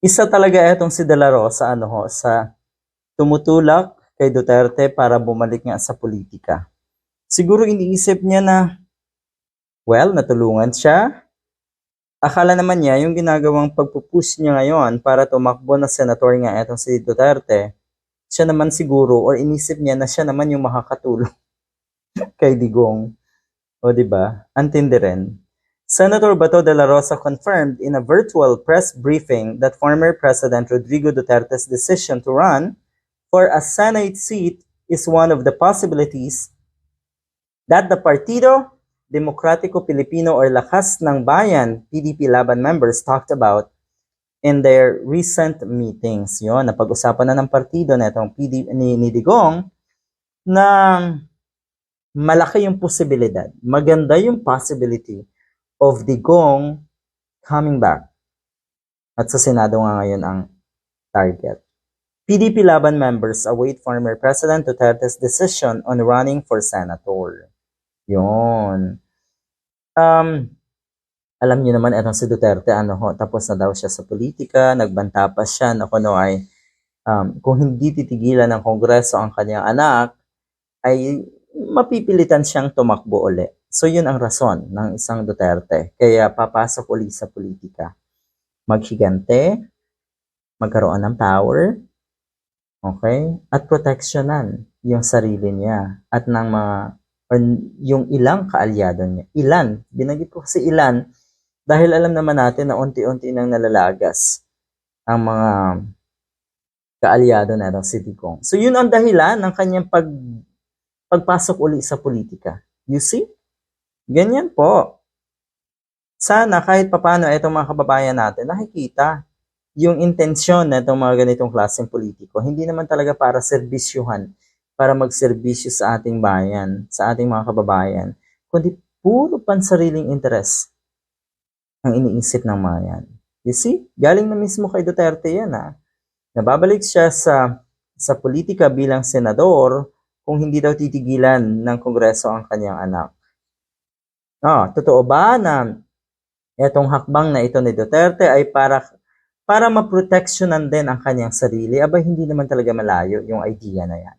Isa talaga etong si De La Rosa ano ho, sa tumutulak kay Duterte para bumalik nga sa politika. Siguro iniisip niya na, well, natulungan siya. Akala naman niya yung ginagawang pagpupush niya ngayon para tumakbo na senator nga etong si Duterte, siya naman siguro or inisip niya na siya naman yung makakatulong kay Digong. O di ba? Antindi rin. Senator Bato de la Rosa confirmed in a virtual press briefing that former President Rodrigo Duterte's decision to run for a Senate seat is one of the possibilities that the Partido Demokratiko Pilipino or Lakas ng Bayan PDP Laban members talked about in their recent meetings. Yon, napag-usapan na ng partido na itong PD, ni, ni Digong na malaki yung posibilidad, maganda yung possibility of Digong coming back. At sa Senado nga ngayon ang target. PDP Laban members await former President Duterte's decision on running for senator. Yun. Um, alam niyo naman, etong si Duterte, ano ho, tapos na daw siya sa politika, nagbanta pa siya na kuno ay um, kung hindi titigilan ng Kongreso ang kanyang anak, ay mapipilitan siyang tumakbo uli. So yun ang rason ng isang Duterte. Kaya papasok uli sa politika. Maghigante, magkaroon ng power, okay? At proteksyonan yung sarili niya at ng mga yung ilang kaalyado niya. Ilan, binanggit ko kasi ilan dahil alam naman natin na unti-unti nang nalalagas ang mga kaalyado na ng si Digong. So yun ang dahilan ng kanyang pag pagpasok uli sa politika. You see? Ganyan po. Sana kahit papano itong mga kababayan natin nakikita yung intensyon na itong mga ganitong klaseng politiko. Hindi naman talaga para serbisyuhan, para magserbisyo sa ating bayan, sa ating mga kababayan, kundi puro pansariling interes ang iniisip ng mga yan. You see? Galing na mismo kay Duterte yan ha. Nababalik siya sa sa politika bilang senador kung hindi daw titigilan ng Kongreso ang kanyang anak. Ah, totoo ba na itong hakbang na ito ni Duterte ay para para maproteksyonan din ang kanyang sarili? Aba, hindi naman talaga malayo yung idea na yan.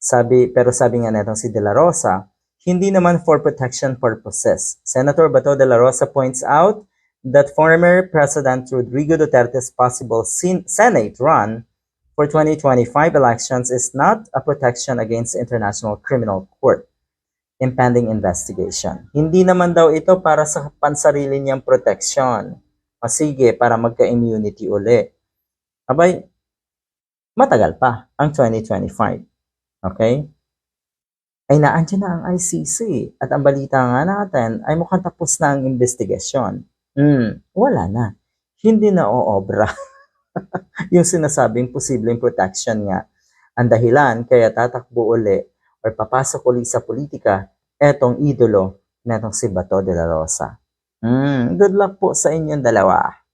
Sabi, pero sabi nga netong si De La Rosa, hindi naman for protection purposes. Senator Bato de la Rosa points out that former President Rodrigo Duterte's possible sen- Senate run for 2025 elections is not a protection against International Criminal Court impending investigation. Hindi naman daw ito para sa pansarili niyang protection. O sige, para magka-immunity uli. Abay, matagal pa ang 2025. Okay? Ay naandyan na ang ICC at ang balita nga natin ay mukhang tapos na ang investigasyon. Hmm, wala na. Hindi na oobra yung sinasabing posibleng protection nga. Ang dahilan kaya tatakbo uli or papasok uli sa politika etong idolo netong si Bato de la Rosa. Hmm, good luck po sa inyong dalawa.